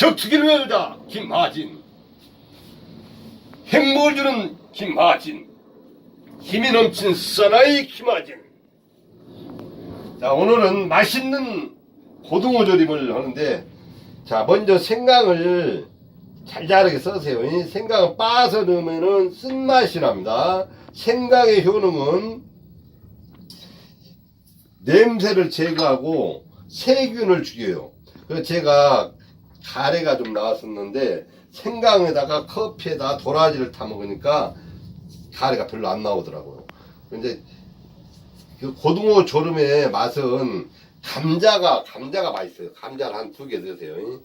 격투기를 외우자 김하진. 행복을 주는 김하진. 힘이 넘친 사나이 김하진. 자 오늘은 맛있는 고등어 조림을 하는데 자 먼저 생강을 잘 자르게 써세요. 이 생강을 빻아서 넣으면은 쓴맛이 납니다. 생강의 효능은 냄새를 제거하고 세균을 죽여요. 그래서 제가 가래가 좀 나왔었는데 생강에다가 커피에다 도라지를 타 먹으니까 가래가 별로 안 나오더라고요. 근데 그 고등어 조름의 맛은 감자가 감자가 맛있어요. 감자를 한 두 개 넣으세요.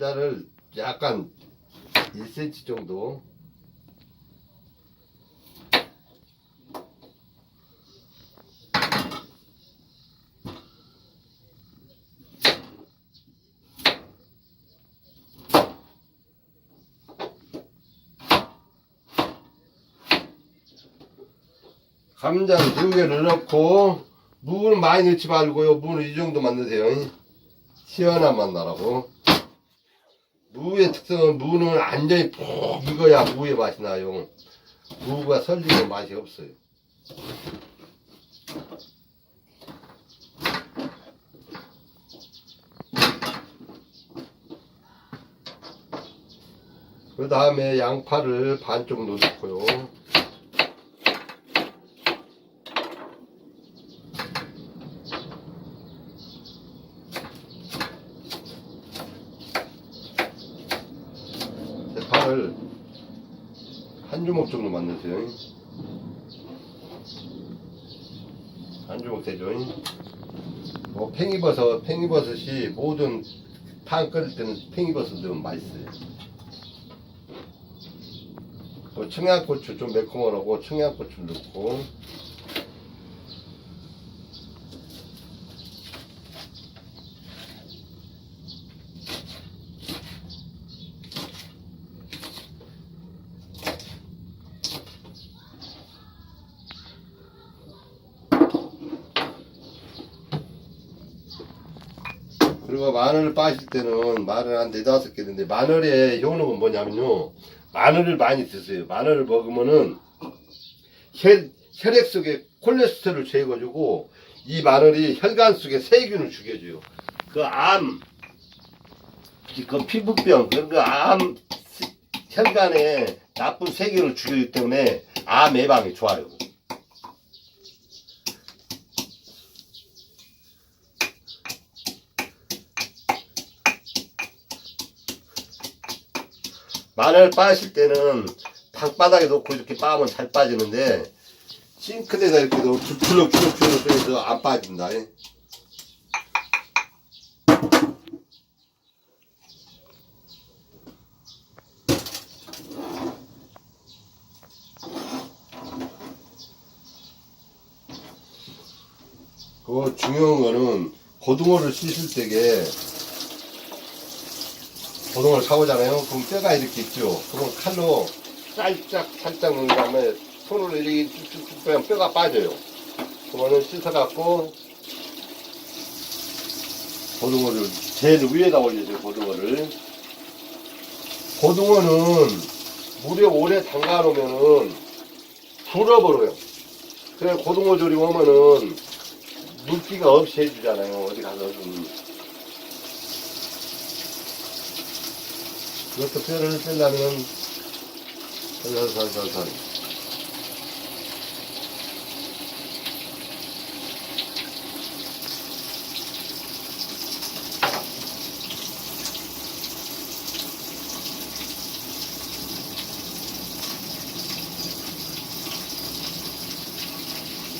감자를 약간 1cm 정도. 감자를 두 개를 넣고 무는 많이 넣지 말고요. 무는 이 정도만 넣으세요. 시원한 맛 나라고 무의 특성은 무는 완전히 푹 익어야 무의 맛이 나요. 무가 설리면 맛이 없어요. 그 다음에 양파를 반쪽 넣고요. 대파를 한 한 주먹 되죠. 뭐 팽이버섯, 팽이버섯이 모든 탕 끓일 때는 팽이버섯 넣으면 맛있어요. 뭐 청양고추 좀 매콤하라고 청양고추 넣고 그리고 마늘을 빠실 때는 마늘 한 네다섯 개 있는데 마늘의 효능은 뭐냐면요. 마늘을 많이 드세요. 마늘을 먹으면은 혈, 혈액 속에 콜레스테롤을 제거해주고 이 마늘이 혈관 속에 세균을 죽여줘요. 그 암, 그 피부병, 그암 혈관에 나쁜 세균을 죽이기 때문에 암 예방에 좋아요. 마늘 빠실 때는 방바닥에 놓고 이렇게 빠면 잘 빠지는데 싱크대에다 이렇게 놓고 주물럭주물럭주물럭 해서 안 빠진다. 예. 그 중요한 거는 고등어를 씻을 때게 고등어를 사오잖아요. 그럼 뼈가 이렇게 있죠. 그럼 칼로 살짝 살짝 넣은 다음에 손으로 이렇게 쭉쭉쭉 빼면 뼈가 빠져요. 그러면은 씻어갖고 고등어를 제일 위에다 올려줘요. 고등어를 고등어는 물에 오래 담가 놓으면은 불어버려요. 그래 고등어 조림 오면은 물기가 없이 해주잖아요. 어디 가서 좀 이것도 뼈를 빼려면 살살살살살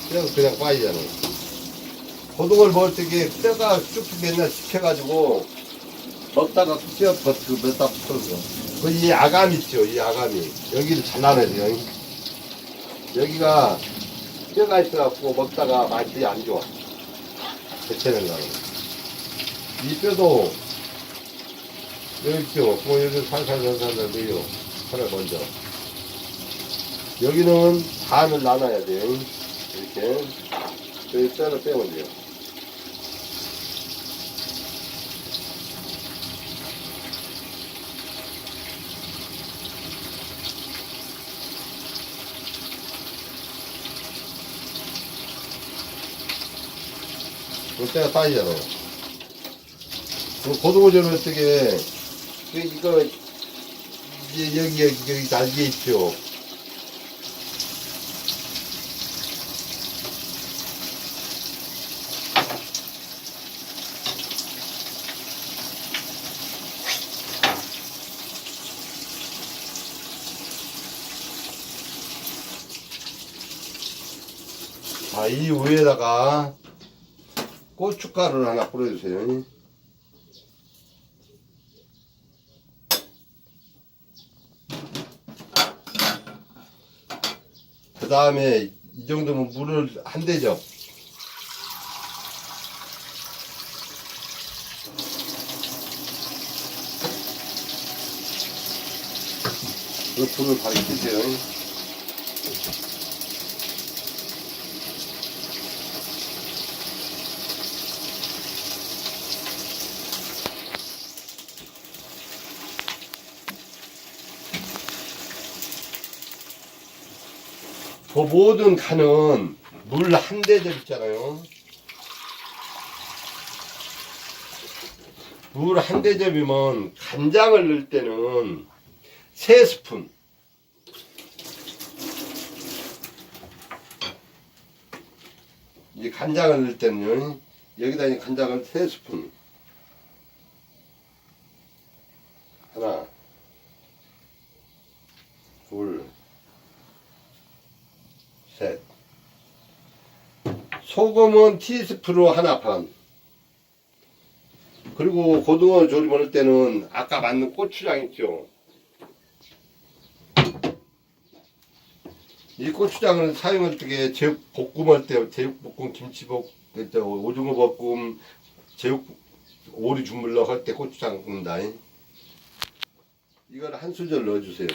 그냥 그냥 빠지잖아요. 고등어를 먹을 때 이게 뼈가 쭉쭉 맨날 씹혀가지고 먹다가 뼈 버트 몇다 붙어서 그이 아감 있죠 이 아감이 여기를 잘라내야 돼요 여기가 뼈가 있어갖고 먹다가 맛이 안 좋아 거는 이 뼈도 여기 있죠. 뭐 여기 살살살살 내려. 하나 먼저. 여기는 반을 나눠야 돼요. 이렇게. 여기 뼈를 빼면 돼요. 뼈가 빠지잖아. 그 고등어전은 어떻게, 그 이거, 이제 여기, 여기, 여기 날개 있죠. 자, 이 위에다가 고춧가루를 하나 뿌려주세요. 그 다음에 이 정도면 물을 한 대접. 그 불을 끄세요. 그 모든 간은 물 한 대접 있잖아요. 물 한 대접이면 간장을 넣을 때는 세 스푼. 이 간장을 넣을 때는요, 여기다 이 간장을 세 스푼. 하나, 소금은 티스푼으로 하나 반. 그리고 고등어 조림할 때는 아까 만든 고추장 있죠. 이 고추장을 사용할 때 제육 볶음할 때 제육 볶음 김치 볶저 오징어 볶음 제육 오리 주물러 할때 고추장 넣는다. 이걸 한 수저 넣어주세요.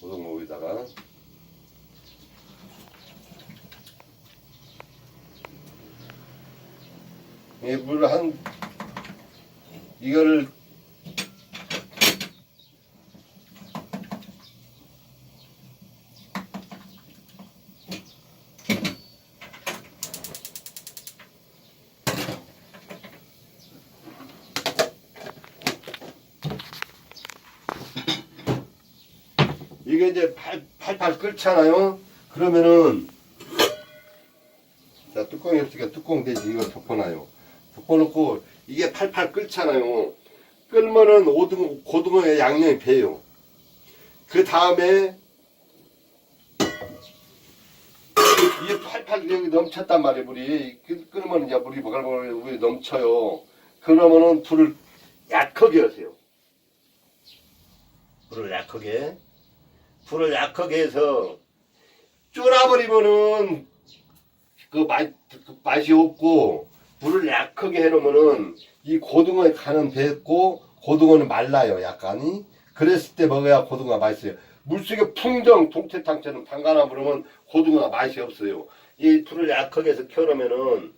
고등어 위에다가 이물한 이거를 이게 이제 팔, 팔팔 끓잖아요. 그러면은 자 뚜껑이 없으니까 뚜껑 대지 이걸 덮어놔요. 덮어놓고 이게 팔팔 끓잖아요. 끓면은 오등 고등어의 양념이 배요. 그 다음에 이게 팔팔 여기 넘쳤단 말이에요 물이 끓- 끓으면 이제 물이 물이 넘쳐요. 그러면은 불을 약하게 하세요. 불을 약하게. 불을 약하게 해서 쫄아버리면은 그 맛, 그 맛이 없고 불을 약하게 해놓으면은 이 고등어의 간은 뱄고 고등어는 말라요 약간이 그랬을 때 먹어야 고등어가 맛있어요 물속에 풍정 동태탕처럼 담가놔 버리면 고등어가 맛이 없어요 이 불을 약하게 해서 켜놓으면은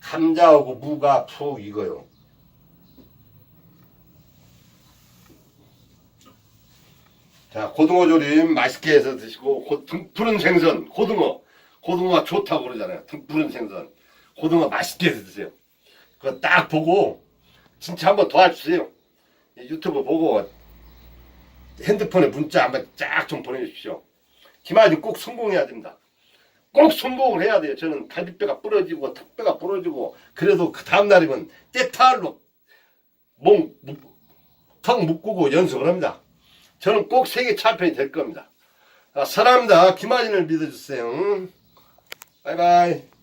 감자하고 무가 푹 익어요 자, 고등어 조림 맛있게 해서 드시고, 고, 등 푸른 생선, 고등어. 고등어가 좋다고 그러잖아요. 등 푸른 생선. 고등어 맛있게 드세요. 그거 딱 보고, 진짜 한번 도와주세요. 이 유튜브 보고, 핸드폰에 문자 한번 쫙 좀 보내주십시오. 김아진 꼭 성공해야 됩니다. 꼭 성공을 해야 돼요. 저는 갈비뼈가 부러지고, 턱뼈가 부러지고, 그래도 그 다음 날이면 떼탈로 몸, 턱 묶고 연습을 합니다. 저는 꼭 세계 챔피언이 될 겁니다. 아, 사랑합니다. 김한진을 믿어주세요. 바이바이.